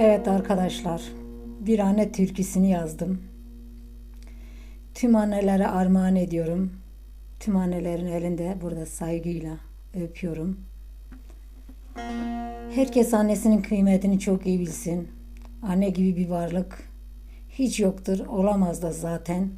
Evet arkadaşlar, bir anne türküsünü yazdım. Tüm annelere armağan ediyorum. Tüm annelerin elinde burada saygıyla öpüyorum. Herkes annesinin kıymetini çok iyi bilsin. Anne gibi bir varlık hiç yoktur, olamaz da zaten.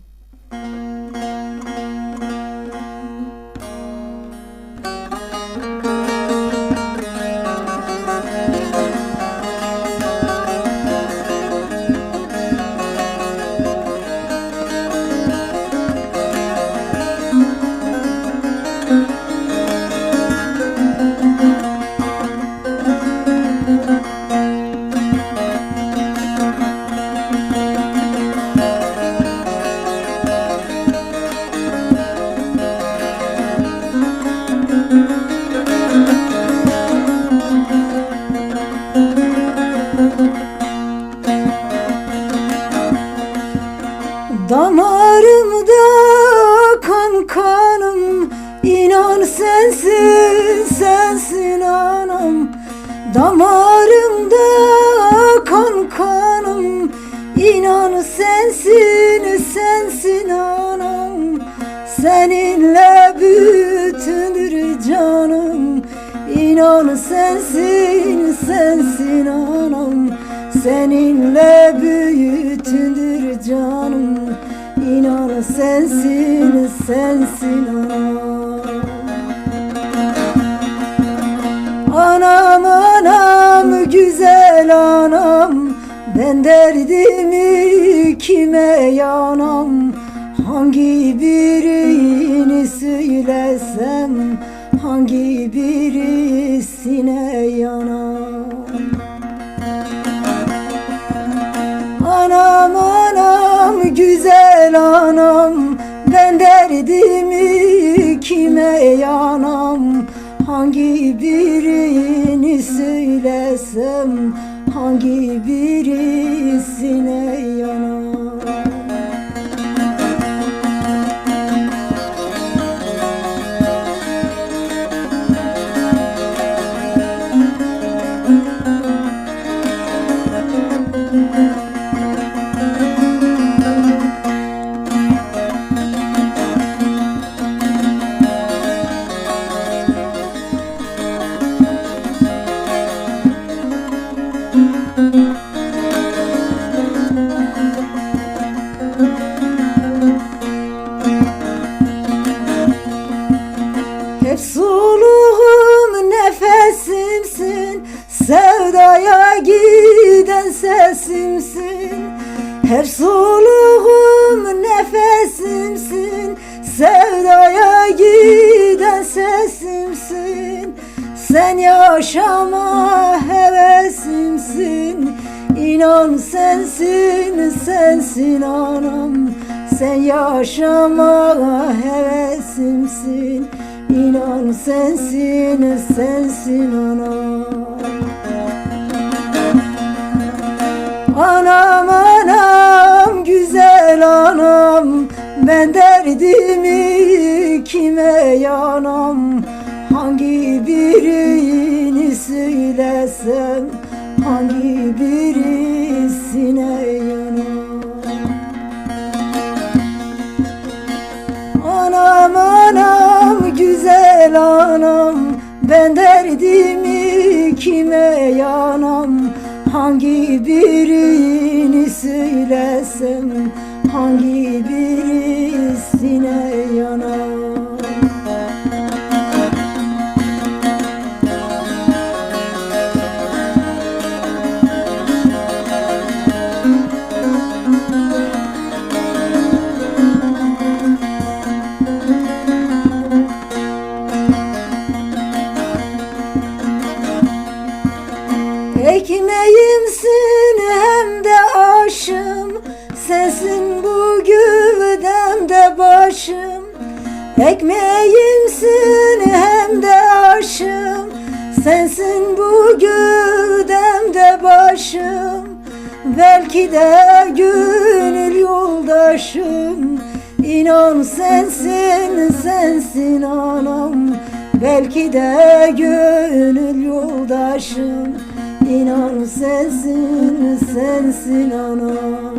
Sensin sensin anam. Damarımda kan kanım. İnan sensin sensin anam. Seninle bütündür canım. İnan sensin sensin anam. Seninle bütündür canım. İnan sensin sensin Anam güzel anam Ben derdimi kime yanam? Hangi birini söylesem Hangi birisine yanam? Anam anam güzel anam Ben derdimi kime yanam? Hangi birini söylesem Hangi birisine yanam soluğum nefesimsin Sevdaya giden sesimsin. Sen yaşama hevesimsin İnan sensin sensin anam. Sen yaşama hevesimsin İnan sensin sensin anam. Anam derdimi kime yanam Hangi birini söylesem Hangi birisine yanam. Anam anam güzel anam Ben derdimi kime yanam Hangi birini söylesem Hangi birisine Ekmeğimsin hem de aşım Sensin bu güvdemde başım. Ekmeğimsin hem de aşım Sensin bu güvdemde başım. Belki de gönül yoldaşım. İnan sensin sensin anam. Belki de gönül yoldaşım İnan sensin, sensin anam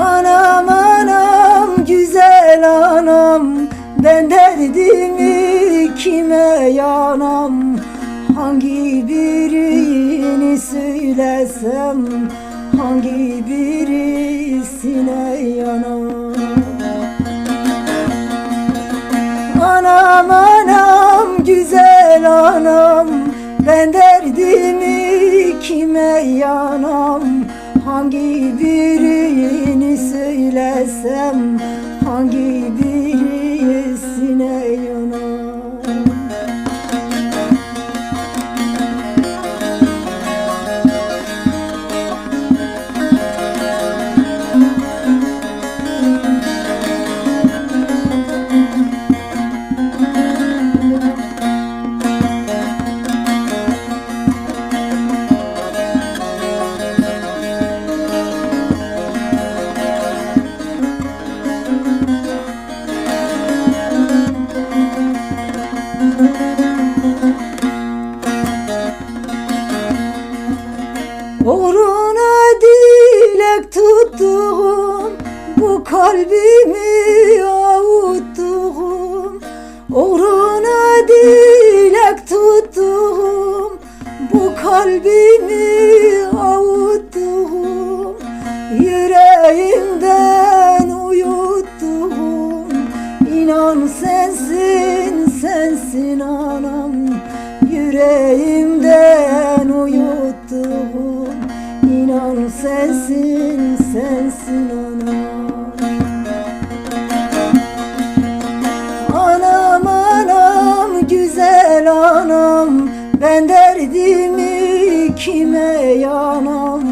Anam anam güzel anam. Ben derdimi kime yanam? Hangi birini söylesem? Hangi birisine yanam? Anam anam Derdimi kime yanam? Hangi birini söylesem? Hangi birisine Uğruna dilek tuttuğum Bu kalbimi avuttuğum Yüreğimden uyuttuğum İnan sensin, sensin anam Yüreğimden uyuttuğum İnan sensin, sensin Ben derdimi kime yanam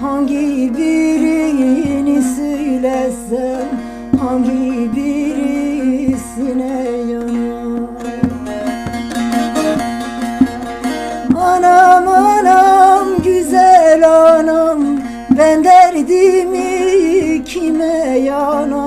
Hangi birini söylesem? Hangi birisine yanam Anam anam güzel anam. Ben derdimi kime yanam